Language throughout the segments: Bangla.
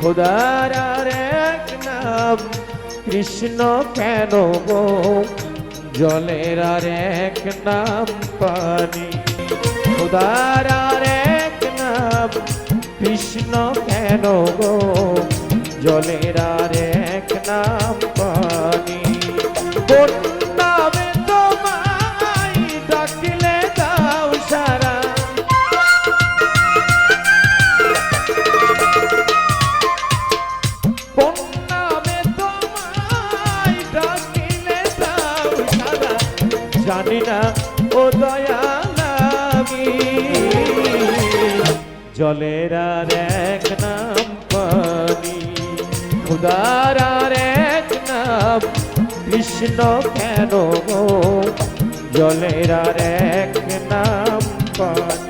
খোদার আর এক নাম, কৃষ্ণ কেন গো? জলের আর এক নাম, পানি। খোদার আর এক নাম, কৃষ্ণ কেন গো? জলের আর জানি না ও দয়ালি জলের আর এক নাম পানি খুদার আর এক নাম, কৃষ্ণ কেন জলের আর এক নাম পানি।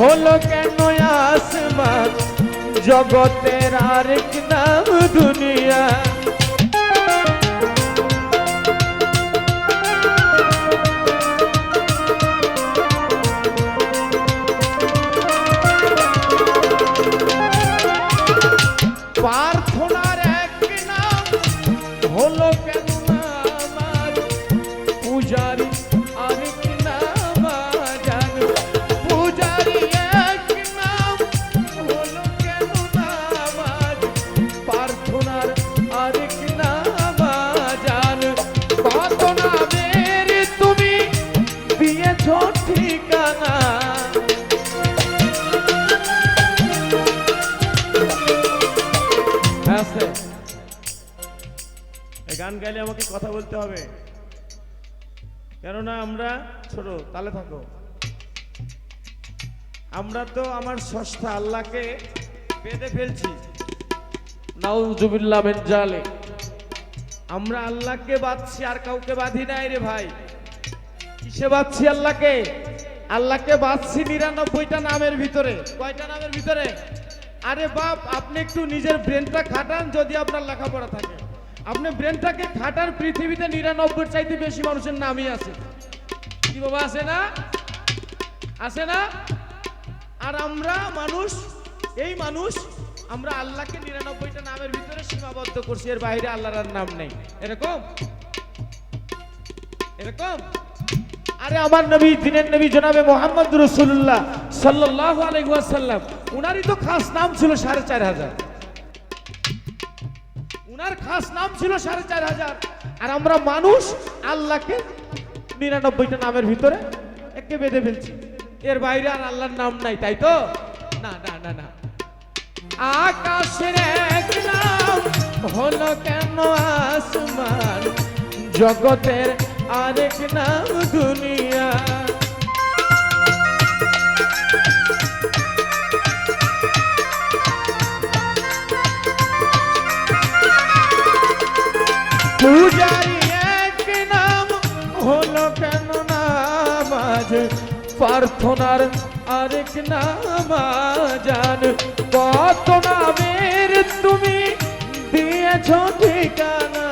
হলো কেন আসমান? জগতের আরেক নাম দুনিয়া। গান গাইলে আমাকে কথা বলতে হবে। কেননা আমরা ছোট তালে থাকো। আমরা তো আমার ষষ্ঠা আল্লাহকে বেঁধে ফেলছি। নাউজুবিল্লাহ জালে আমরা আল্লাহকে বাঁধছি আর কাউকে বাঁধি নাই রে ভাই। কিসে বাঁধছি আল্লাহকে? আল্লাহকে বাঁধছি নিরানব্বইটা নামের ভিতরে। কয়টা নামের ভিতরে? আরে বাপ আপনি একটু নিজের ব্রেনটা খাটান যদি আপনার লেখাপড়া থাকে। আপনি ব্রেনটাকে খাটার পৃথিবীতে নিরানব্বই চাইতে বেশি মানুষের নামই আছে। কি বাবা, আছে না? আছে না? আর আমরা মানুষ, এই মানুষ, আমরা আল্লাহকে নিরানব্বইটা নামের ভিতরে সীমাবদ্ধ করছি, এর বাইরে আল্লাহর নাম নেই। এরকম? এরকম? আরে আমার নবী, দিনের নবী জনাবে মোহাম্মদ রসুল্লাহ সাল্লাহ আলাইসাল্লাম উনারই তো খাস নাম ছিল সাড়ে চার হাজার। উনার খাস নাম ছিল সাড়ে চার হাজার। আর আমরা মানুষ আল্লাহকে নিরানব্বইটা নামের ভিতরে একে বেঁধে ফেলছি। এর বাইরে আর আল্লাহর নাম নাই, তাই তো? না না না না। আকাশের এক নাম হলো কেন আসমান? জগতের আরেক নাম দুনিয়া। পূজারি এক নাম হলো কেন নামাজ প্রার্থনার আরেক নাম জান কত নামের তুমি দিয়েছ ঠিকানা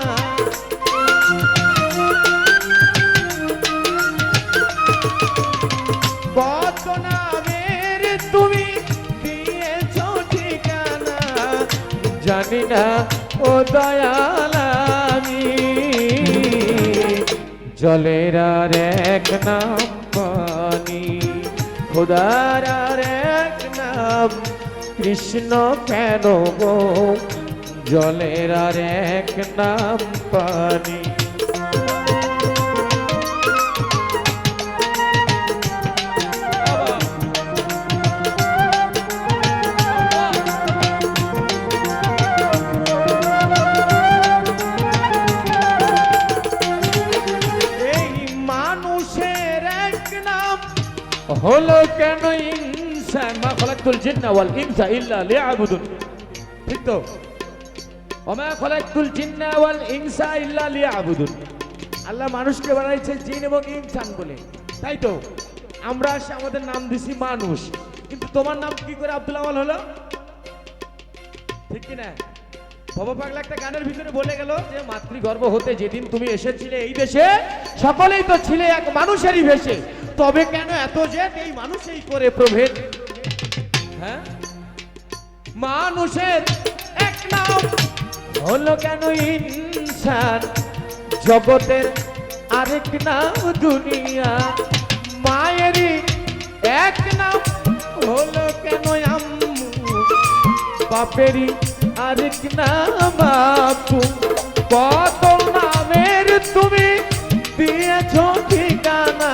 কত নামের তুমি দিয়েছ ঠিকানা জানি না ও দয়াল জলের আর এক নাম পানি, খোদার আর এক নাম কৃষ্ণ কেন গো? জলের আর এক নাম পানি হলো কেন ইনসান মা খলাকতুল জিন্না ওয়াল ইনসা ইল্লা লিয়াবুদুন? ঠিক তো? ওমা খলাকতুল জিন্না ওয়াল ইনসা ইল্লা লিয়াবুদুন। আল্লাহ মানুষকে বানাইছে জিন এবং ইনসান বলে। তাই তো? আমরা আসে আমাদের নাম দিছি মানুষ। কিন্তু তোমার নাম কি করে আব্দুল আওয়াল হলো? ঠিক কি বাবা পাগলা একটা গানের ভিতরে বলে গেল যে, মাতৃগর্ভ হতে যেদিন তুমি এসেছিলে এই দেশে, সকলেই তো ছিলে এক মানুষেরই ভেসে তবে কেন এত যে এই মানুষই করে প্রভেদ? হ্যাঁ? মানুষের এক নাম হলো কেন ইনসান জগতের আরেক নাম দুনিয়া। মায়েরই এক নাম হলো কেন আম্মু? বাপেরই আরেক নাম বাপু কত নামের তুমি দিয়েছ ঠিকানা।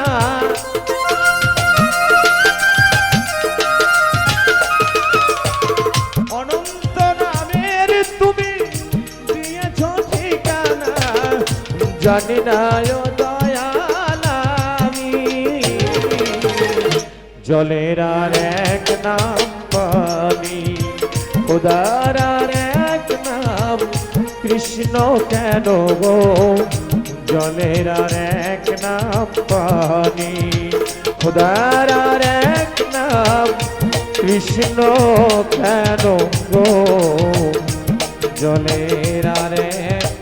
অনন্ত নামের তুমি দিয়েছ ঠিকানা। জানি না জলের আর এক নাম পানি খোদার কৃষ্ণ কেন গো? জলের আর এক নাম পানি, খোদার আর এক নাম কৃষ্ণ কেন গো? জলের আর এক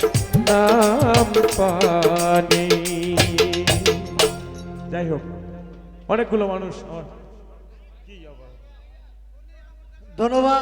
নাম পানি। যাই হোক, অনেকগুলো মানুষ ধন্যবাদ।